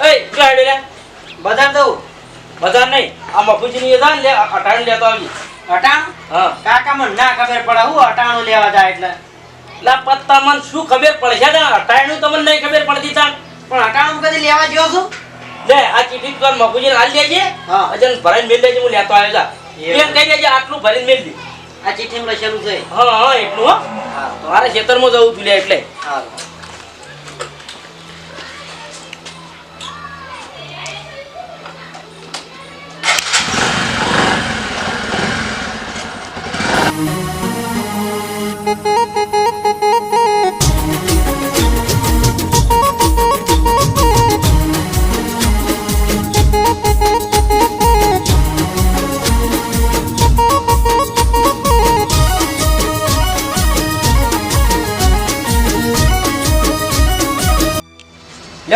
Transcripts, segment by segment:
એ હેડે લે? બજાર દઉં? બધા નહીં? આ મફુજીની એ લે અટાણ લેતો આવજી અટાણું? હા. કાકા મને ના ખબર પડે હું અટાણું લેવા જાય એટલે. લા પત્તા મને શું ખબર પડશે ને અટાણું તમને નહીં ખબર પડતી તાણ. પણ અટાણું કદી લેવા ગયો છું? લે આ ચીઠી તો મફુજીને હાલ દેજે હા. અજન ભરાઈને મેલ દેજે હું લેતો આવ્યો જા એમ કહી દેજે આટલું ભરીને મેલ દે. આ ચિઠ્ઠીમાં લખેલું છે. હા હા એટલું હા. મારે ખેતરમાં જવું તું લે એટલે. હા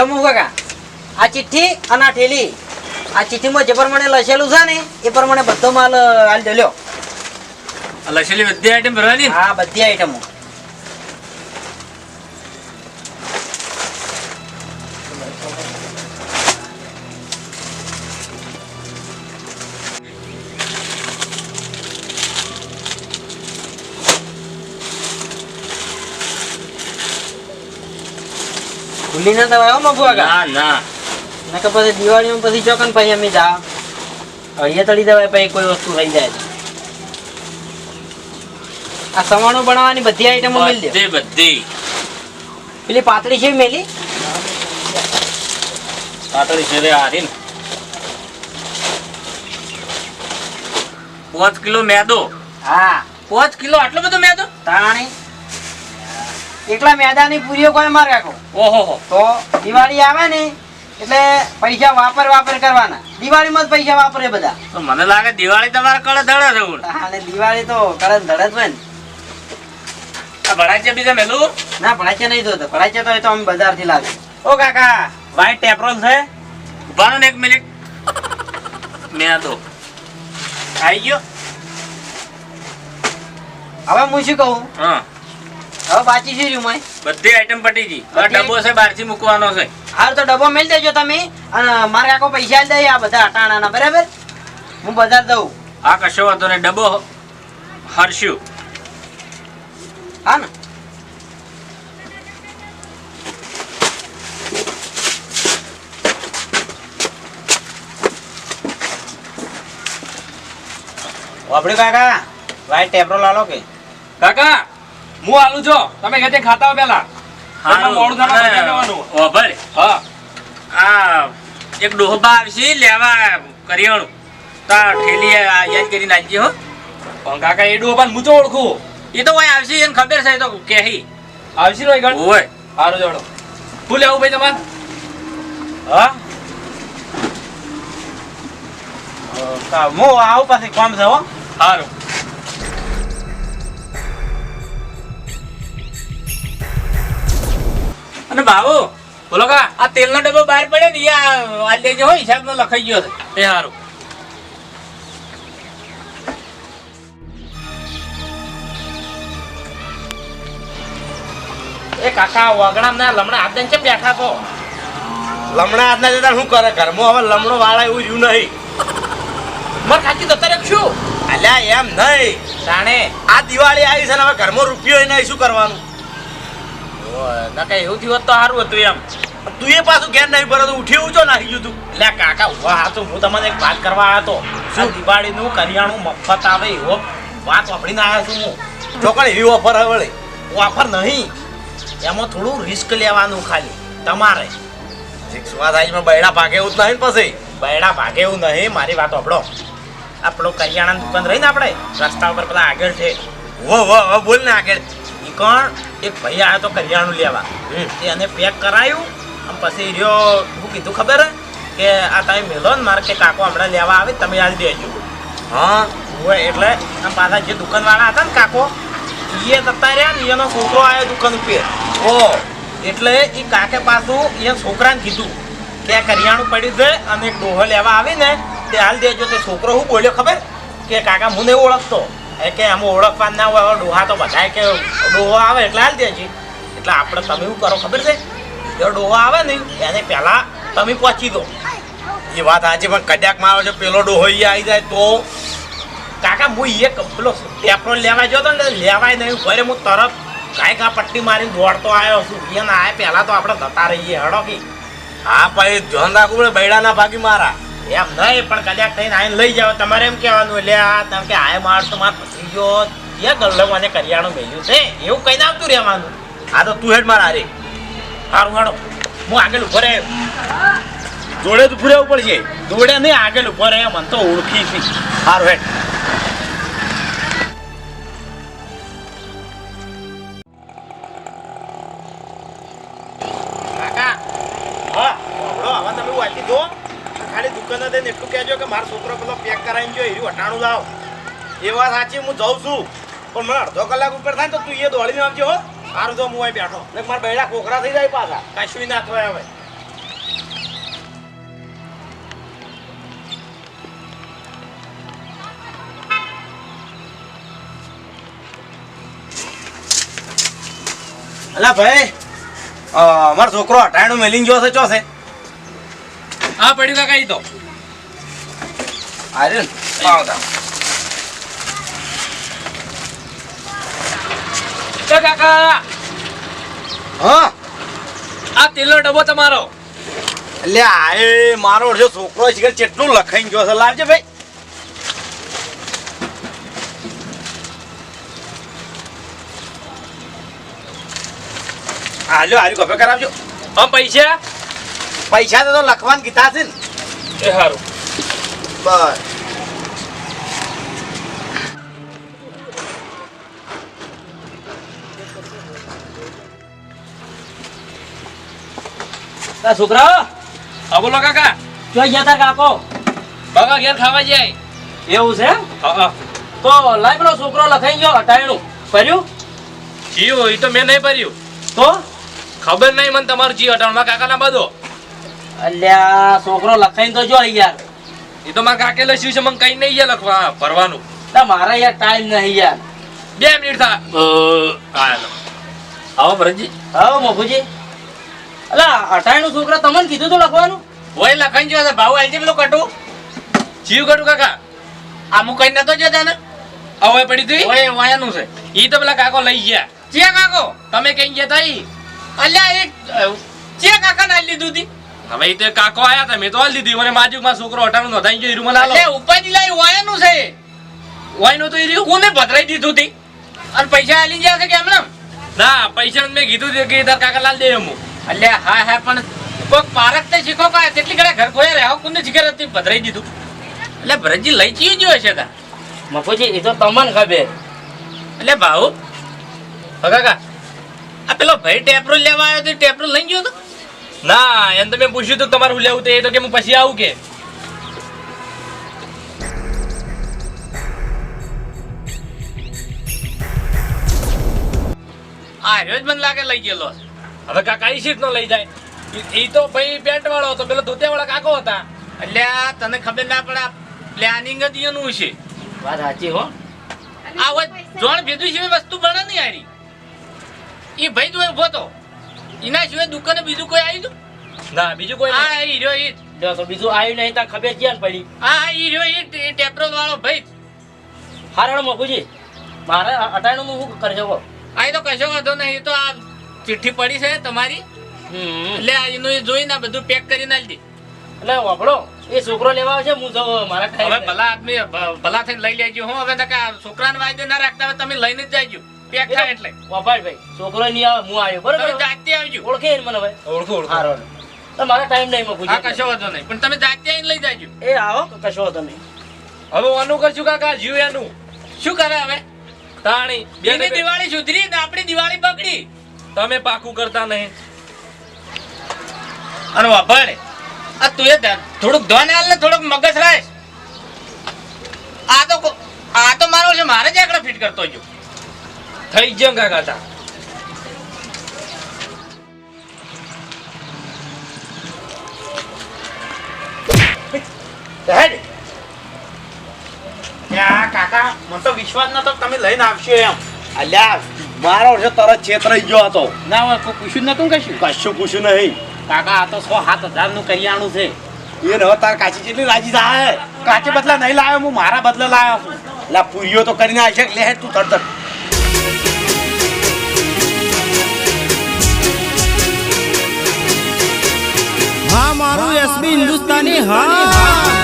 લ્યો મુ કાકા? આ ચિઠ્ઠી અને આ ઠેલી. આ ચિઠ્ઠીમાં જે પ્રમાણે લખેલું છે ને એ પ્રમાણે બધો માલ હાલ દેલ્યો લખેલી બધી આઈટમ ભરવાની? હા બધી આઈટમો ભૂલી ના દવાયો મફુ કાકા ના ના. નકર પછી દિવાળીમાં પછી ચોકન પછી અમે જા અળિયા તળી દેવાય પછી કોઈ વસ્તુ રહી જાય આ સવાણું બનાવવાની બધી આઈટમો મળી બધી બધી. પેલી પાતળી છે મેલી? પાતળી છે રે હારી પાંચ કિલો મેદો. હા. પાંચ કિલો આટલો બધો મેદો? તાણી એકલા મેદાની પૂરીઓ કોઈ માર રાખો? ઓહો તો દિવાળી આવે ને એટલે પૈસા વાપર વાપર કરવાના. દિવાળીમાં જ પૈસા વાપરે બધા. તો મને લાગે દિવાળી તમારે કળે ધડે રહું અને દિવાળી તો કળે ધડે જ હોય ને. આ ભણાય બીજા મેલું? ના ભણાચે નહીં જોતો. ભણાચે તો એ તો અમે બજારથી લાવે ઓ કાકા વ્હાઈટ ટેપરોલ છે. ઉભાનો ને એક મિનિટ મેદો આવી ગયો? હવે હું શું કહું? હા. હવે બાકી શું રહ્યું બધી આઈટમ પટી ગઈ. આ ડબ્બો છે બહારથી મૂકવાનો છે. હાલ તો ડબ્બો મેળ દેજો તમે અને મારા કાકો પૈસા આલી આ બધા અટાણાના બરાબર? હું બજાર દઉં આ કશો વાંધો નહીં. ડબ્બો હરશું. હા ને? વાપડ્યું કાકા? વ્હાઈટ ટેપ્રોલ આલો કે? કાકા! હું આલું છો. તમે ઘરે ખાતા હો પેલા. હા મોડું બજાર જવાનું. હા. આ એક ડોહબા આવશે લેવા કરિયાણું. તા ઠેલી આ યાદ કરી આવજે હો. પણ કાકા એ ડોહબા હું તો ઓળખું. એ તો હોય આવશે એને ખબર છે એ તો કેહી. આવશે નો ગણ? ઓય સારું જોડો. શું લેવું ભાઈ તમારે? હા? હું આવું પાસે કોમ છે હો. સારું અને બાબુ બોલો કા આ તેલનો ડબ્બો બહાર પડ્યો ને આ આ લેજો હો હિસાબનો લખાઈ ગયો છે. એ સારું એ કાકા વાગણા ના લમણા હાથ છે ચમ બેઠા છો? લમણા આજના જતા શું કરે ઘરમાં હવે લમણો વાળા એવું રહ્યું નહીં. મર ખાચી તો રહ્યો શું? અલ્યા એમ નહીં. જાણે આ દિવાળી આવી છે ને હવે ઘરમાં રૂપિયો નહીં શું કરવાનું? નકા એવું થયું હોત તો સારું હતું એમ. તું એ પાછું ઘેર નહીં ભરો તો ઉઠી ઊંચો નાખી ગયું તું. એટલે કાકા ઊભા હા હું તમને એક વાત કરવા આવ્યો હતો શું? કરિયાણું મફત આવે એવો વાત વાપરીને આવ્યો છું હું. ચોકણ એવી ઓફર હવે વળી. ઓફર નહીં. એમાં થોડું રિસ્ક લેવાનું ખાલી. તમારે. સાઈઝમાં બૈડા ભાગે એવું જ નહીં પછી. બૈડા ભાગે એવું નહીં મારી વાત સાંભળો આપણો કરિયાણાની દુકાન રહી ને આપણે? રસ્તા ઉપર પેલા આગળ છે. વો વો બોલ ને આગળ. એ કોણ? એક ભાઈ આવ્યો તો કરિયાણું લેવા. એને પેક કરાયું અને પછી રહ્યો હું કીધું ખબર? કે આ તમે મેલો ને મારે કે કાકો હમણાં લેવા આવે તમે આજ દેજો. હા. હોય એટલે આમ પાછા જે દુકાનવાળા હતા ને કાકો એ જતા રહ્યા ને એનો છોકરો આવ્યો દુકાન ઉપર. ઓ. એટલે એ કાકે પાછું એ છોકરાને કીધું કે કરિયાણું પડ્યું છે અને એક ડોહો લેવા આવી ને તે હાલ દેજો. તે છોકરો શું બોલ્યો ખબર? કે કાકા હું નહીં ઓળખતો. એ કે આમ ઓળખવા ના હોય ડોહા તો બધાય કે ડોહો આવે એટલે હાલ દેજી. એટલે આપણે તમે શું કરો, ખબર છે? જો ડોહો આવે ને, એને પહેલાં તમે પહોંચી દો. એ વાત આજે પણ કડાકમાં આવે છે, પેલો એ આવી જાય તો? કાકા, હું એ પેલો પેપરો લેવા હતો ને લેવાય નહીં ઘરે હું તરત કાંઈ આ પટ્ટી મારીને દોડતો આવ્યો છું. એને આવે પહેલાં તો આપણે જતા રહીએ, હડો કે. હા ભાઈ ધ્યાન રાખવું પડે, બૈડાના ભાગી મારા. એમ નહીં પણ કદાચ થઈને આઈને લઈ જાવ તમારે એમ કહેવાનું એટલે આ તમે કે આય માર તો માર પતી ગયો. જે ગલ્લો મને કરિયાણું મેલ્યું છે. એવું કહીને આવતું રહેવાનું. આ તો તું હેડ મારા રે સારું હેડો હું આગળ ઊભો રહે. જોડે તો ફૂરેવું પડશે. જોડે નહીં આગળ ઊભો રહે. મને તો ઓળખી છે. સારું હેડ. છોકરો કરાવીને જો એરી વટાણું લાવ. એ વાત સાચી થાય તો તું ને મારા બૈડા અટાણું હા, પડ્યું કાકા એ તો. અરે પાવ તા એ કાકા! હા? આ તેલનો ડબ્બો તમારો. એટલે આ એ મારો અડધો છોકરો છે કેટલું લખાઈને ગયો છે લાવજે ભાઈ. હાલ્યો હારી કપે કરાવજો. હા પૈસા? પૈસા તો લખવાનું કીધા છે ને. એ સારું બસ આ છોકરાઓ હા બોલો કાકા. જોઈ ગયા તા કાકો. બગા ઘેર ખાવા જાય. એવું છે હા તો લાઈ પેલો છોકરો લખાઈ ગયો અટાણું ભર્યું જીવ એ તો મેં નહીં ભર્યું. તો? ખબર નહીં મને તમારું જી અટાણમાં કાકાના બધો અલ્યા છોકરો લખાઈને તો જો યાર. એ તો મારા કાકે લખ્યું છે મને કઈ નહીં છે લખવા ભરવાનું. ના મારા યાર ટાઈમ નહીં યાર. બે મિનિટ થા. આવો ભરતજી. આવો મફુજી અલા અટાણું છોકરા તમને કીધું તું લખવાનું? ઓય લખાઈ ગયો છે ભાવ આલજે પેલું કટુ. જીવ કટુ કાકા. આ હું કઈ નતો જતા ને? હવે પડી તું ઓય વાયાનું છે. ઈ તો પેલા કાકો લઈ ગયા. ચે કાકો? તમે કઈ ગયા તા ઈ? અલ્યા એક ચે કાકા ના લીધું તી? હવે એ તો કાકો આયા તા મેં તો હાલ દીધી. મને માજુકમાં છોકરો હટાણું નોંધાઈ ગયો ઈરું લાલો ઉપાજી લાઈ વાયાનું છે. વાયનું તો ઈરું કોને ભદરાઈ દીધું તી? અને પૈસા આલી ગયા છે કે એમને? ના પૈસા મેં કીધું કે તાર કાકા લાલ દે એમ અલ્યા હા હા પણ કોક પારક તે શીખો કા તેટલી ઘરે ઘર કોઈ રહ્યા કોને જીગર હતી ભદરાઈ દીધું. એટલે ભરતજી લઈ ચીયો જો હશે તા. મફુજી એ તો તમને ખબર. એટલે ભાઉ હો કાકા આ પેલો ભાઈ ટેપરો લેવા આવ્યો તો ટેપરો લઈ ગયો તો? ના એમ તો મેં પૂછ્યું તું તમારું લેવું તો એ તો કે હું પછી આવું કે. આ જ મને લાગે લઈ ગયેલો હવે કાકા ઈ સીટ નો લઈ જાય. ઈ- ઈ તો ભાઈ પેન્ટ વાળો હતો પેલો ધોતિયા વાળા કાકો હતા. એટલે આ તને ખબર ના પડે પ્લાનિંગ જ એનું છે. વાત સાચી હો. આ હોય જોણ ભેદું છે વસ્તુ બને નહીં આરી એ ભાઈ તું ઊભો તો. એના સિવાય દુકાને બીજું કોઈ આવ્યું ના બીજું કોઈ હા ઈ રહ્યો ઈ જો. તો બીજું આવ્યું નહીં તા ખબર ક્યાં પડી? હા ઈ રહ્યો ઈ ટ- ટેપરો વાળો ભાઈ. હારણ મોકુજી. મારે અટાણું હું શું કરી શકો આ તો કશો વાંધો નહીં. તો આ ચિઠ્ઠી પડી છે તમારી. એટલે આ એનું જોઈને બધું પેક કરીને આલી એટલે વાપડો એ છોકરો લેવા આવશે હું તો મારા હવે ભલા આદમી ભલા થઈને લઈ લેજો હું. હવે છોકરાને વાયદે ના રાખતા હવે તમે લઈને જ જાજો. પેક થાય એટલે. વાપર ભાઈ. છોકરો નહીં આવે હું આવ્યો બરોબર? આવજો ઓળખે ને મને ભાઈ ઓળખો હારો તો ટાઈમ નહીં હા કશો વાંધો નહીં. પણ તમે જાતે આવીને લઈ જાજો. એ આવો કશો તમે હવે આનું કરશું કાકા? જીવ એનું. શું કરે હવે? તાણી એની દિવાળી સુધરી ને આપણી દિવાળી બગડી. તમે પાકું કરતા નહીં. અને વાપરે આ તું એ થોડુંક ધન હાલ ને થોડુંક મગજ રાખ. આ તો આ તો મારો છે મારે જ આગળ ફિટ કરતો જો. થઈ જ કાકા તા. હેડ. કાકા મને તો વિશ્વાસ નતો તમે લઈને આવશો એમ. અલ્યા મારો અડધો તરત છેતરાઈ ગયો હતો ના હોય કોઈ પૂછ્યું નતું કશું કશું પૂછ્યું નહીં. કાકા આ તો સો સાત હજારનું કરિયાણું છે. એ ન તાર કાચી જેટલી રાજી થાય કાચે બદલા નહીં લાવ્યો હું મારા બદલે લાવ્યો છું. લા પૂરીઓ તો કરીને આવશે. લે તું તરત હા મારું એસબી હિન્દુસ્તાની હા.